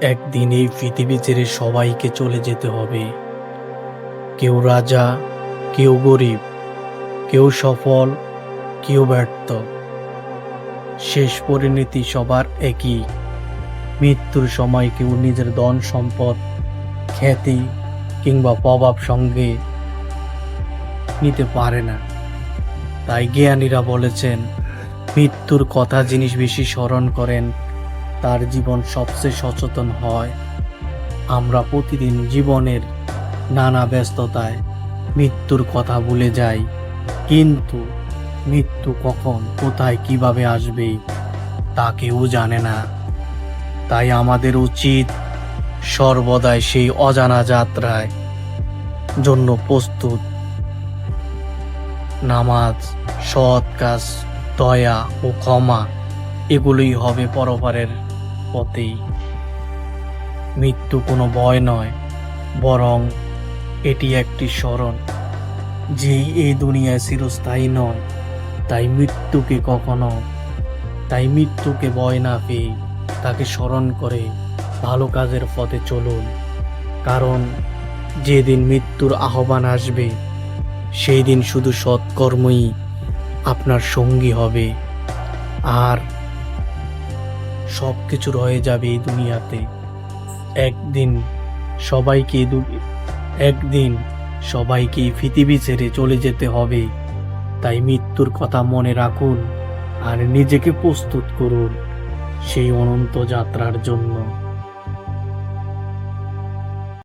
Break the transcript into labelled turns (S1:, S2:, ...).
S1: একদিন এই পৃথিবী ছেড়ে সবাইকে চলে যেতে হবে। কেউ রাজা, কেউ গরিব, কেউ সফল, কেউ ব্যর্থ। শেষ পরিণতি সবার একই। মৃত্যুর সময় কেউ নিজের ধন সম্পদ, খ্যাতি কিংবা প্রভাব সঙ্গে নিতে পারে না। তাই জ্ঞানীরা বলেছেন, মৃত্যুর কথা জিনিস বেশি স্মরণ করেন তার জীবন সবচেয়ে সচেতন হয়। আমরা প্রতিদিন জীবনের নানা ব্যস্ততায় মৃত্যুর কথা ভুলে যাই। কিন্তু মৃত্যু কখন, কোথায়, কীভাবে আসবে তা কেউ জানে না। তাই আমাদের উচিত সর্বদাই সেই অজানা যাত্রায় জন্য প্রস্তুত। নামাজ, সৎ কাজ, দয়া ও ক্ষমা, এগুলোই হবে পরপারের পথেই। মৃত্যু কোনো ভয় নয়, বরং এটি একটি স্মরণ যেই এই দুনিয়ায় চিরস্থায়ী নয়। তাই মৃত্যুকে কখনো, তাই মৃত্যুকে ভয় না পেয়ে তাকে স্মরণ করে ভালো কাজের পথে চলুন। কারণ যেদিন মৃত্যুর আহ্বান আসবে, সেই দিন শুধু সৎকর্মই আপনার সঙ্গী হবে। আর সব কিছু রয়ে যাবে এই দুনিয়াতে। একদিন সবাইকে একদিন সবাইকে পৃথিবী ছেড়ে চলে যেতে হবে। তাই মৃত্যুর কথা মনে রাখুন আর নিজেকে প্রস্তুত করুন সেই অনন্ত যাত্রার জন্য।